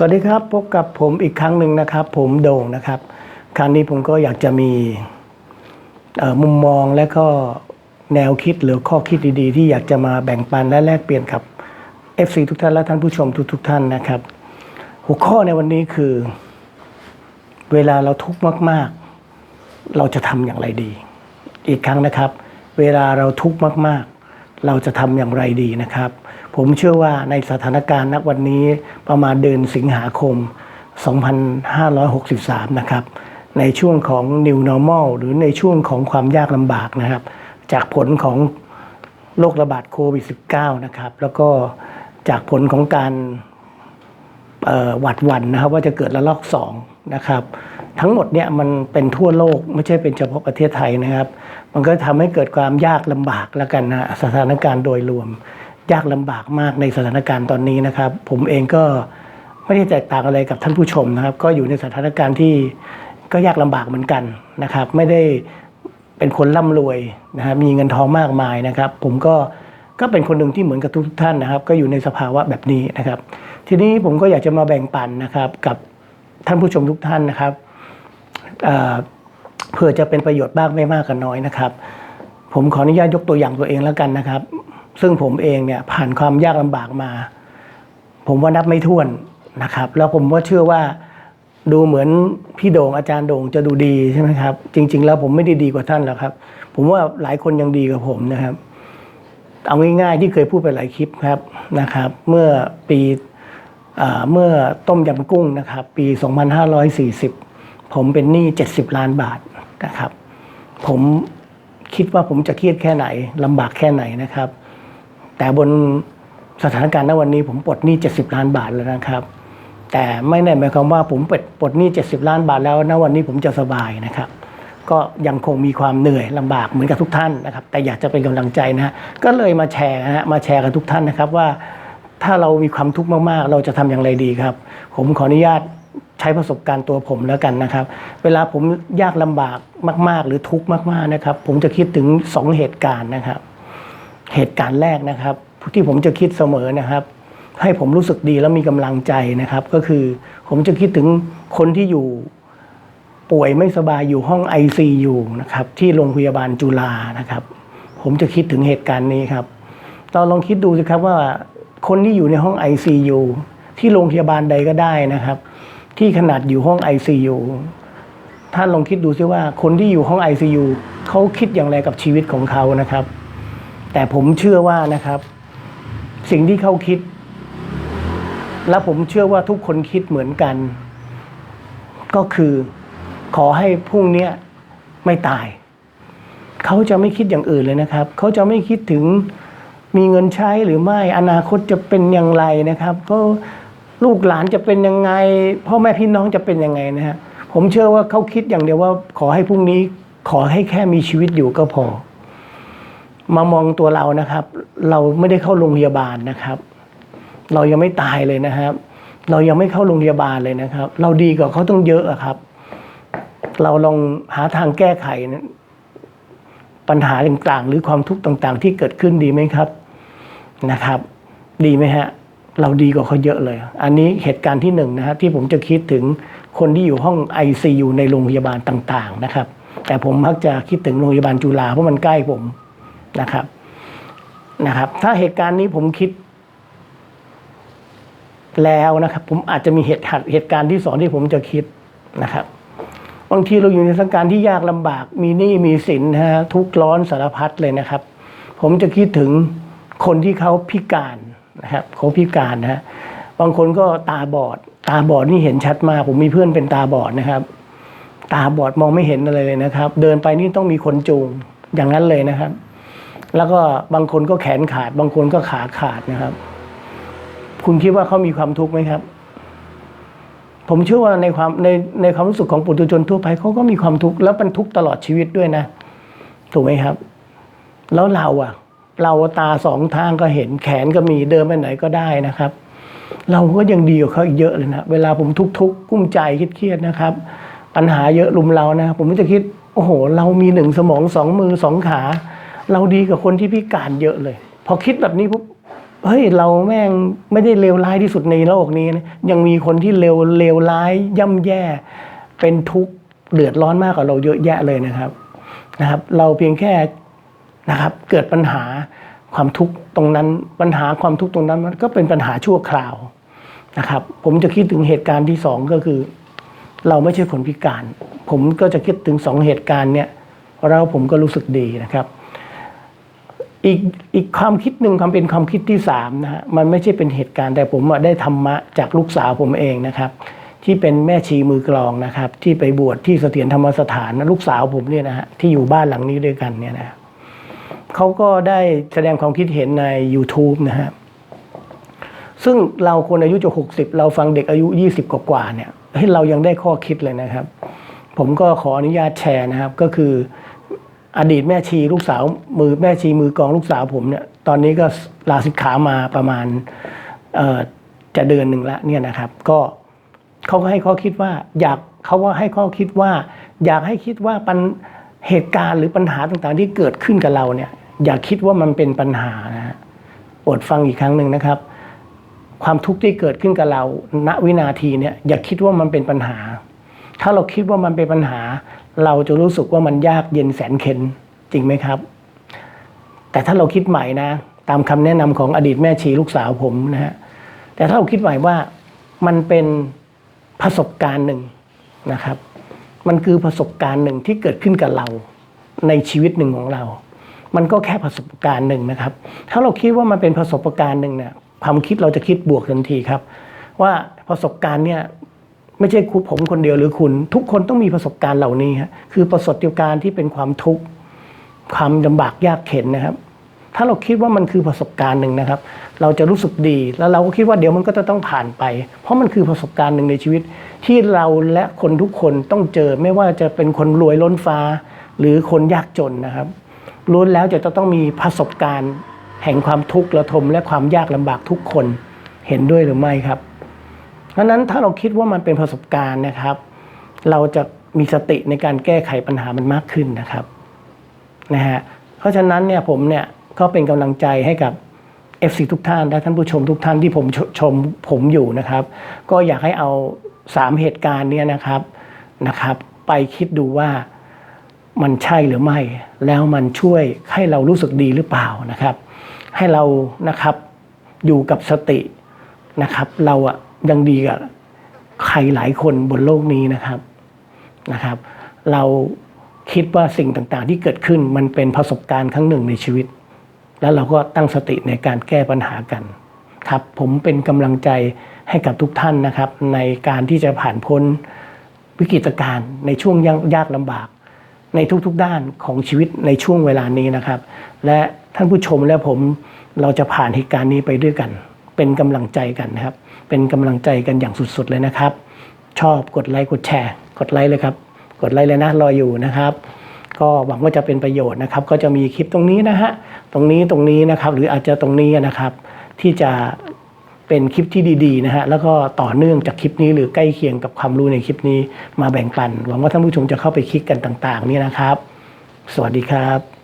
สวัสดีครับ พบกับผมอีกครั้งหนึ่งนะครับ ผมโด่งนะครับ ครั้งนี้ผมก็อยากจะมีมุมมองและก็แนวคิดหรือข้อคิดดีๆ ที่อยากจะมาแบ่งปันและแลกเปลี่ยนกับ FC ทุกท่านและท่านผู้ชมทุกๆท่านนะครับ หัวข้อในวันนี้คือ เวลาเราทุกข์มาก ๆ เราจะทำอย่างไรดี อีกครั้งนะครับ เวลาเราทุกข์มากๆ เราจะทำอย่างไรดีนะครับ ผมเชื่อว่าในสถานการณ์ณวันนี้ประมาณเดือนสิงหาคม 2563 นะครับ ในช่วงของ New Normal หรือในช่วงของความยากลำบากนะครับ จากผลของโรคระบาดโควิด -19 นะครับ แล้วก็จากผลของการหวัดวันนะครับ ว่าจะเกิดระลอกสองนะครับ ทั้งหมดเนี่ยมันเป็นทั่วโลกไม่ใช่เป็นเฉพาะประเทศไทยนะครับ มันก็ทำให้เกิดความยากลำบากแล้วกันนะสถานการณ์โดยรวม ยากลำบากมากในสถานการณ์ตอนนี้นะครับ ผมเองก็ไม่ได้แตกต่างอะไรกับท่านผู้ชมนะครับ ก็อยู่ในสถานการณ์ที่ก็ยากลำบากเหมือนกันนะครับ ไม่ได้เป็นคนร่ำรวยนะครับมีเงินทองมากมายนะครับ ผมก็ก็เป็นคนหนึ่งที่เหมือนกับทุกท่านนะครับ ก็อยู่ในสภาวะแบบนี้นะครับ ทีนี้ผมก็อยากจะมาแบ่งปันนะครับกับท่านผู้ชมทุกท่านนะครับ เอ่อเพื่อจะเป็นประโยชน์บ้างไม่มากก็น้อยนะครับ ผมขออนุญาตยกตัวอย่างตัวเองแล้วกันนะครับ ซึ่งผมเองเนี่ยผ่านความยากลำบากมา ผมว่านับไม่ถ้วนนะครับ แล้วผมว่าเชื่อว่าดูเหมือนพี่โด่งอาจารย์โด่งจะดูดีใช่ไหมครับ จริง ๆ แล้วผมไม่ได้ดีกว่าท่านหรอกครับ ผมว่าหลายคนยังดีกว่าผมนะครับ เอาง่ายๆที่เคยพูดไปหลายคลิปครับนะครับ เมื่อปีเอ่อเมื่อต้มยำกุ้งนะครับ ปี 2540 ผมเป็นหนี้ 70 ล้านบาทนะครับ ผมคิดว่าผมจะเครียดแค่ไหนลำบากแค่ไหนนะครับ แต่บนสถานการณ์ณวันนี้ผมปลดหนี้ 70 ล้านบาทแล้วนะครับ แต่ไม่ได้หมายความว่าผมปลดปลดหนี้ 70 ล้านบาทแล้วณวันนี้ผมจะสบายนะครับ ก็ยังคงมีความเหนื่อยลำบากเหมือนกับทุกท่านนะครับ แต่อยากจะเป็นกำลังใจนะฮะก็เลยมาแชร์นะฮะมาแชร์กับทุกท่านนะครับว่าถ้าเรามีความทุกข์มากๆ เราจะทำอย่างไรดีครับ ผมขออนุญาต ใช้ประสบการณ์ตัวผมแล้วกันนะครับ เวลาผมยากลำบากมาก ๆ หรือทุกข์มาก ๆนะครับ ผมจะคิดถึงสองเหตุการณ์นะครับ เหตุการณ์แรกนะครับ ที่ผมจะคิดเสมอนะครับ ให้ผมรู้สึกดีแล้วมีกำลังใจนะครับ ก็คือผมจะคิดถึงคนที่อยู่ป่วยไม่สบายอยู่ห้อง ICU นะครับ ที่โรงพยาบาลจุฬานะครับ ผมจะคิดถึงเหตุการณ์นี้ครับเราลองคิดดูสิครับว่าคนที่อยู่ในห้อง ICU ที่โรงพยาบาลใดก็ได้นะครับ ที่ขนาดอยู่ห้อง ICU ท่านลองคิดดูซิว่าคนที่อยู่ห้อง ICU เขาคิดอย่างไรกับชีวิตของเขานะครับ แต่ผมเชื่อว่านะครับ สิ่งที่เขาคิด และผมเชื่อว่าทุกคนคิดเหมือนกัน ก็คือขอให้พรุ่งนี้ไม่ตาย เขาจะไม่คิดอย่างอื่นเลยนะครับ เขาจะไม่คิดถึงมีเงินใช้หรือไม่อนาคตจะเป็นอย่างไรนะครับ เพราะ ลูกหลานจะเป็นยังไง พ่อแม่พี่น้องจะเป็นยังไงนะฮะผมเชื่อว่าเขาคิดอย่างเดียวว่า ขอให้พรุ่งนี้ขอให้แค่มีชีวิตอยู่ก็พอ มามองตัวเรานะครับ เราไม่ได้เข้าโรงพยาบาลนะครับ เรายังไม่ตายเลยนะครับ เรายังไม่เข้าโรงพยาบาลเลยนะครับ เราดีกว่าเขาต้องเยอะอะครับ เราลองหาทางแก้ไขปัญหาต่างๆ หรือความทุกข์ต่างๆ ที่เกิดขึ้นดีไหมครับนะครับ ดีไหมฮะ เราดีกว่าเขาเยอะเลย อันนี้เหตุการณ์ที่หนึ่งนะฮะที่ผมจะคิดถึงคนที่อยู่ห้อง ICU ในโรงพยาบาลต่างๆนะครับ แต่ผมมักจะคิดถึงโรงพยาบาลจุฬาเพราะมันใกล้ผมนะครับนะครับ ถ้าเหตุการณ์นี้ผมคิด แล้วนะครับ ผมอาจจะมีเหตุเหตุการณ์ที่สองที่ผมจะคิดนะครับบางทีเราอยู่ในสถานการณ์ที่ยากลำบาก มีหนี้มีสินนะฮะทุกข์ร้อนสารพัดเลยนะครับ ผมจะคิดถึงคนที่เขาพิการ นะครับเขาพิการนะฮะบางคนก็ตาบอด ตาบอดนี่เห็นชัดมากผมมีเพื่อนเป็นตาบอดนะครับ ตาบอดมองไม่เห็นอะไรเลยนะครับ เดินไปนี่ต้องมีคนจูงอย่างนั้นเลยนะครับ แล้วก็บางคนก็แขนขาด บางคนก็ขาขาดนะครับ คุณคิดว่าเขามีความทุกข์ไหมครับ ผมเชื่อว่าในความในในความรู้สึกของปุถุชนทั่วไปเขาก็มีความทุกข์แล้วเป็นทุกข์ตลอดชีวิตด้วยนะ ถูกไหมครับ แล้วเราอะ เราตาสองทางก็เห็นแขนก็มีเดินไปไหนก็ได้นะครับ เราก็ยังดีกว่าเขาอีกเยอะเลยนะเวลาผมทุกข์ทุกข์กุ้มใจเครียดนะครับ ปัญหาเยอะลุมเรานะ ผมก็จะคิดโอ้โห เรามีหนึ่งสมองสองมือสองขา เราดีกว่าคนที่พิการเยอะเลย พอคิดแบบนี้ปุ๊บเฮ้ยเราแม่งไม่ได้เลวร้ายที่สุดในโลกนี้นะยังมีคนที่เลวเลวร้ายย่ำแย่ เป็นทุกข์เดือดร้อนมากกว่าเราเยอะแยะเลยนะครับนะครับ เราเพียงแค่ นะครับ เกิดปัญหาความทุกข์ตรงนั้นปัญหาความทุกข์ตรงนั้นมันก็เป็นปัญหาชั่วคราวนะครับ ผมจะคิดถึงเหตุการณ์ที่สองก็คือ เราไม่ใช่คนพิการ ผมก็จะคิดถึงสองเหตุการณ์เนี่ยแล้วผมก็รู้สึกดีนะครับ อีกอีกความคิดหนึ่งความเป็นความคิดที่สามนะฮะมันไม่ใช่เป็นเหตุการณ์แต่ผมได้ธรรมะจากลูกสาวผมเองนะครับที่เป็นแม่ชีมือกลองนะครับ ที่ไปบวชที่เสถียรธรรมสถานลูกสาวผมเนี่ยนะฮะที่อยู่บ้านหลังนี้ด้วยกันเนี่ยนะ เขาก็ได้แสดงความคิดเห็นใน YouTube นะฮะซึ่งเราคนอายุจะหกสิบเราฟังเด็กอายุยี่สิบกว่าๆเนี่ยให้เรายังได้ข้อคิดเลยนะครับ ผมก็ขออนุญาตแชร์นะครับ ก็คืออดีตแม่ชีลูกสาว มือแม่ชีมือกองลูกสาวผมเนี่ยตอนนี้ก็ลาสิกขามาประมาณเอ่อจะเดือนหนึ่งล้วเนี่ยนะครับ ก็เขาก็ให้ข้อคิดว่าอยากเขาว่าให้ข้อคิดว่า อยากให้คิดว่าปัญ เหตุการณ์หรือปัญหาต่างๆ ที่เกิดขึ้นกับเราเนี่ยอย่าคิดว่ามันเป็นปัญหานะฮะโปรดฟังอีกครั้งหนึ่งนะครับ ความทุกข์ที่เกิดขึ้นกับเราณวินาทีเนี่ยอย่าคิดว่ามันเป็นปัญหา ถ้าเราคิดว่ามันเป็นปัญหา เราจะรู้สึกว่ามันยากเย็นแสนเข็นจริงไหมครับ แต่ถ้าเราคิดใหม่นะ ตามคำแนะนำของอดีตแม่ชีลูกสาวผมนะฮะแต่ถ้าเราคิดใหม่ว่ามันเป็นประสบการณ์หนึ่งนะครับ มันคือประสบการณ์หนึ่งที่เกิดขึ้นกับเราในชีวิตหนึ่งของเรา มันก็แค่ประสบการณ์หนึ่งนะครับ ถ้าเราคิดว่ามันเป็นประสบการณ์หนึ่งเนี่ยความคิดเราจะคิดบวกทันทีครับ ว่าประสบการณ์เนี่ยไม่ใช่คุณผมคนเดียวหรือคุณ ทุกคนต้องมีประสบการณ์เหล่านี้ฮะคือประสบการณ์ที่เป็นความทุกข์ความลำบากยากเข็นนะครับ ถ้าเราคิดว่ามันคือประสบการณ์หนึ่งนะครับ เราจะรู้สึกดีแล้วเราก็คิดว่าเดี๋ยวมันก็จะต้องผ่านไป เพราะมันคือประสบการณ์หนึ่งในชีวิต ที่เราและคนทุกคนต้องเจอไม่ว่าจะเป็นคนรวยล้นฟ้า หรือคนยากจนนะครับล้วนแล้วจะต้องมีประสบการณ์ แห่งความทุกข์ระทมและความยากลำบากทุกคนเห็นด้วยหรือไม่ครับเพราะฉะนั้นถ้าเราคิดว่ามันเป็นประสบการณ์นะครับ เราจะมีสติในการแก้ไขปัญหามันมากขึ้นนะครับนะฮะเพราะฉะนั้นเนี่ยผมเนี่ย ก็เป็นกำลังใจให้กับ FC ทุกท่านและท่านผู้ชมทุกท่านที่ผมชชมผมอยู่นะครับ ก็อยากให้เอาสามเหตุการณ์เนี่ยนะครับนะครับ ไปคิดดูว่ามันใช่หรือไม่ แล้วมันช่วยให้เรารู้สึกดีหรือเปล่านะครับ ให้เรานะครับอยู่กับสตินะครับ เราอะยังดีกับใครหลายคนบนโลกนี้นะครับนะครับ เราคิดว่าสิ่งต่างๆ ที่เกิดขึ้นมันเป็นประสบการณ์ครั้งหนึ่งในชีวิต แล้วเราก็ตั้งสติในการแก้ปัญหากันครับผมเป็นกำลังใจให้กับทุกท่านนะครับ ในการที่จะผ่านพ้นวิกฤตการณ์ในช่วงยากยากลำบาก ในทุกๆด้านของชีวิตในช่วงเวลานี้นะครับ และท่านผู้ชมและผมเราจะผ่านเหตุการณ์นี้ไปด้วยกัน เป็นกำลังใจกันนะครับ เป็นกำลังใจกันอย่างสุดๆเลยนะครับ ชอบกดไลค์กดแชร์ กดไลค์เลยครับ กดไลค์เลยนะรออยู่นะครับ ก็หวังว่าจะเป็นประโยชน์นะครับ ก็จะมีคลิปตรงนี้นะฮะตรงนี้ตรงนี้นะครับ หรืออาจจะตรงนี้นะครับ ที่จะเป็นคลิปที่ดีๆนะฮะแล้วก็ต่อเนื่องจากคลิปนี้หรือใกล้เคียงกับความรู้ในคลิปนี้มาแบ่งปัน หวังว่าท่านผู้ชมจะเข้าไปคลิกกันต่าง ๆ นี่นะครับ สวัสดีครับ